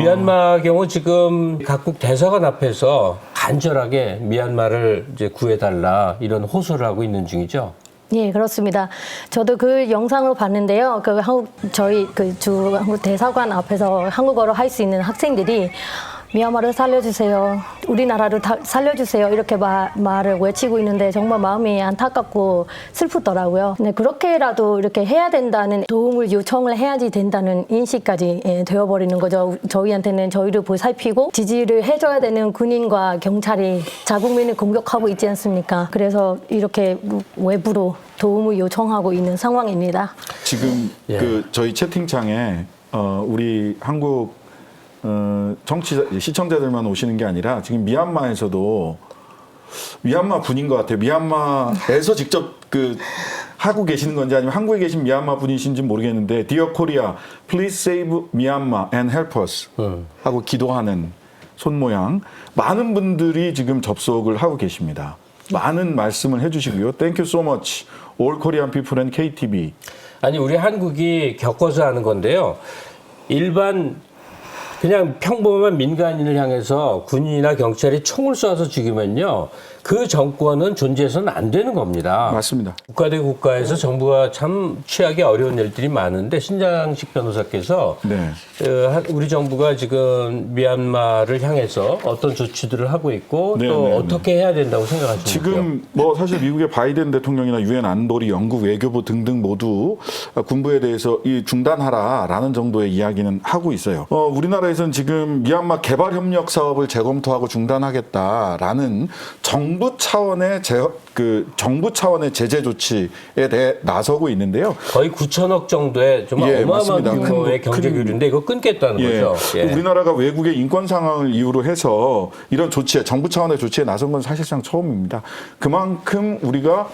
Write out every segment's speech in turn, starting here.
미얀마 경우 지금 각국 대사관 앞에서 간절하게 미얀마를 이제 구해달라 이런 호소를 하고 있는 중이죠. 예, 그렇습니다. 저도 그 영상을 봤는데요. 그 한국 저희 그 주 한국 대사관 앞에서 한국어로 할 수 있는 학생들이 미얀마를 살려주세요. 우리나라를 다 살려주세요. 이렇게 마, 말을 외치고 있는데 정말 마음이 안타깝고 슬프더라고요. 네, 그렇게라도 이렇게 해야 된다는 도움을 요청을 해야지 된다는 인식까지 예, 되어버리는 거죠. 저희한테는 저희를 보살피고 지지를 해줘야 되는 군인과 경찰이 자국민을 공격하고 있지 않습니까? 그래서 이렇게 외부로 도움을 요청하고 있는 상황입니다. 지금 예. 그 저희 채팅창에 어 우리 한국 어 정치자 시청자들만 오시는 게 아니라 지금 미얀마에서도 미얀마 분인 것 같아요. 미얀마에서 직접 그 하고 계시는 건지 아니면 한국에 계신 미얀마 분이신지 모르겠는데 Dear Korea, please save Myanmar and help us 하고 기도하는 손 모양 많은 분들이 지금 접속을 하고 계십니다. 많은 말씀을 해주시고요. Thank you so much, all Korean people and KTV. 아니 우리 한국이 겪어서 하는 건데요. 일반 그냥 평범한 민간인을 향해서 군인이나 경찰이 총을 쏴서 죽이면요. 그 정권은 존재해서는 안 되는 겁니다. 맞습니다. 국가 대 국가에서 정부가 참 취하기 어려운 일들이 많은데 신장식 변호사께서 네. 어, 한- 우리 정부가 지금 미얀마를 향해서 어떤 조치들을 하고 있고 네, 또 네, 네. 어떻게 해야 된다고 생각하시는지요? 지금 뭐 사실 미국의 바이든 대통령이나 유엔 안보리, 영국 외교부 등등 모두 군부에 대해서 이 중단하라라는 정도의 이야기는 하고 있어요. 어, 우리나라에서는 지금 미얀마 개발 협력 사업을 재검토하고 중단하겠다라는 정부 차원의 제, 그 정부 차원의 제재 조치에 대해 나서고 있는데요. 거의 9천억 정도의 정말 예, 어마어마한 맞습니다. 규모의 큰- 경제 큰- 교류인데 이거 끊겠다는 예. 거죠. 예. 우리나라가 외국의 인권 상황을 이유로 해서 이런 조치에 정부 차원의 조치에 나선 건 사실상 처음입니다. 그만큼 우리가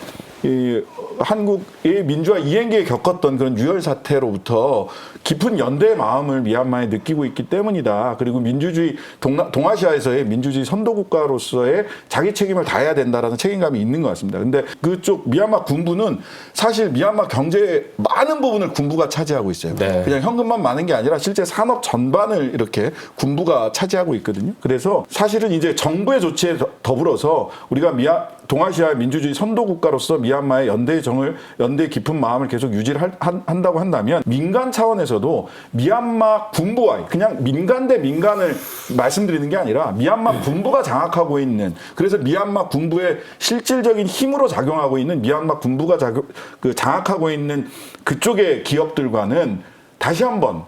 이 한국의 민주화 이행기에 겪었던 그런 유혈 사태로부터 깊은 연대의 마음을 미얀마에 느끼고 있기 때문이다. 그리고 민주주의 동나, 동아시아에서의 민주주의 선도 국가로서의 자기 책임을 다해야 된다라는 책임감이 있는 것 같습니다. 근데 그쪽 미얀마 군부는 사실 미얀마 경제의 많은 부분을 군부가 차지하고 있어요. 네. 그냥 현금만 많은 게 아니라 실제 산업 전반을 이렇게 군부가 차지하고 있거든요. 그래서 사실은 이제 정부의 조치에 더- 더불어서 우리가 미얀 동아시아 민주주의 선도 국가로서 미얀마의 연대의 정을 연대의 깊은 마음을 계속 유지를 할- 한, 한다고 한다면 민간 차원에서도 미얀마 군부와 그냥 민간 대 민간을 말씀드리는 게 아니라 미얀마 군부가 장악하고 있는 그래서 미얀마 군부의 실질적인 힘으로 작용하고 있는 미얀마 군부가 작용, 그 장악하고 있는 그쪽의 기업들과는 다시 한번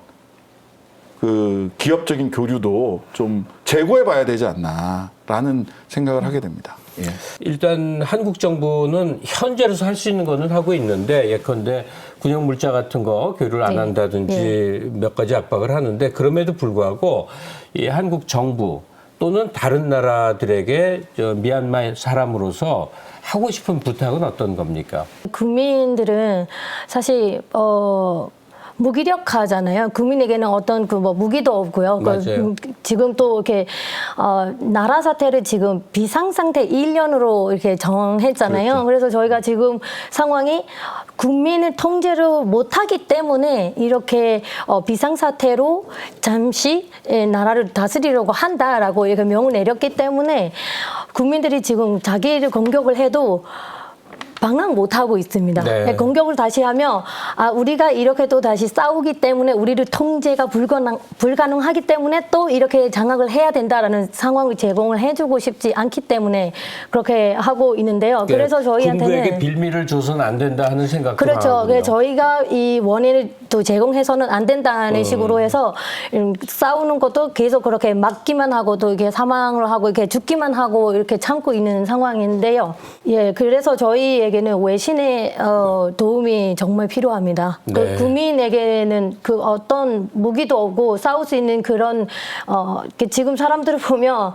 그 기업적인 교류도 좀 재고해 봐야 되지 않나라는 생각을 하게 됩니다. 예. 일단 한국 정부는 현재로서 할 수 있는 거는 하고 있는데 예컨대 군용 물자 같은 거 교류를 안 네. 한다든지 몇 가지 압박을 하는데 그럼에도 불구하고 이 한국 정부 또는 다른 나라들에게 저 미얀마 사람으로서 하고 싶은 부탁은 어떤 겁니까? 국민들은 사실 어 무기력하잖아요. 국민에게는 어떤 그 뭐 무기도 없고요. 그 맞아요. 음, 지금 또 이렇게 어 나라 사태를 지금 비상 상태 1년으로 이렇게 정했잖아요. 그렇죠. 그래서 저희가 지금 상황이 국민을 통제를 못하기 때문에 이렇게 어 비상 사태로 잠시 예, 나라를 다스리려고 한다라고 이렇게 명을 내렸기 때문에 국민들이 지금 자기를 공격을 해도 방황 못 하고 있습니다. 네. 공격을 다시 하면 아 우리가 이렇게 또 다시 싸우기 때문에 우리를 통제가 불가능 불가능하기 때문에 또 이렇게 장악을 해야 된다라는 상황을 제공을 해주고 싶지 않기 때문에 그렇게 하고 있는데요. 그래서 군부에게 저희한테는 빌미를 줘서는 안 된다 하는 생각도 그렇죠. 저희가 이 원인을 또 제공해서는 안 된다는 식으로 해서 음, 싸우는 것도 계속 그렇게 막기만 하고 또 이렇게 사망을 하고 이렇게 죽기만 하고 이렇게 참고 있는 상황인데요. 예, 그래서 저희에게는 외신의 어, 도움이 정말 필요합니다. 네. 그 국민에게는 그 어떤 무기도 없고 싸울 수 있는 그런 어, 이렇게 지금 사람들을 보면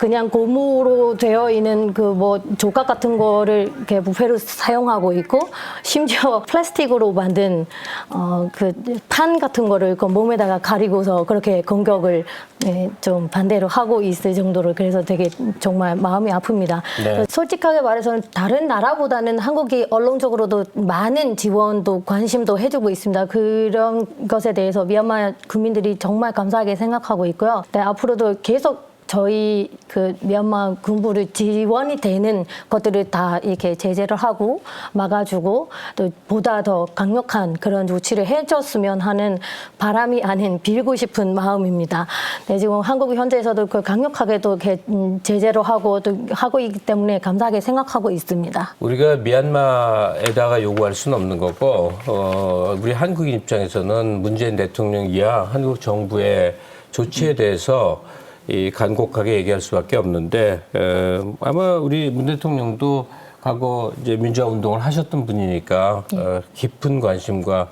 그냥 고무로 되어 있는 그 뭐 조각 같은 거를 이렇게 부패로 사용하고 있고 심지어 플라스틱으로 만든 어그판 같은 거를 그 몸에다가 가리고서 그렇게 공격을 네, 좀 반대로 하고 있을 정도로 그래서 되게 정말 마음이 아픕니다. 네. 솔직하게 말해서는 다른 나라보다는 한국이 언론적으로도 많은 지원도 관심도 해주고 있습니다. 그런 것에 대해서 미얀마 국민들이 정말 감사하게 생각하고 있고요. 네, 앞으로도 계속 저희 그 미얀마 군부를 지원이 되는 것들을 다 이렇게 제재를 하고 막아주고 또 보다 더 강력한 그런 조치를 해줬으면 하는 바람이 아닌 빌고 싶은 마음입니다. 네, 지금 한국 현재에서도 그 강력하게 또 이렇게 음, 제재를 하고 또 하고 있기 때문에 감사하게 생각하고 있습니다. 우리가 미얀마에다가 요구할 수는 없는 거고 어, 우리 한국인 입장에서는 문재인 대통령 이하 한국 정부의 조치에 대해서 이 간곡하게 얘기할 수밖에 없는데 에, 아마 우리 문 대통령도 과거 이제 민주화 운동을 하셨던 분이니까 어, 깊은 관심과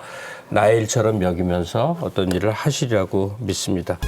나의 일처럼 여기면서 어떤 일을 하시리라고 믿습니다.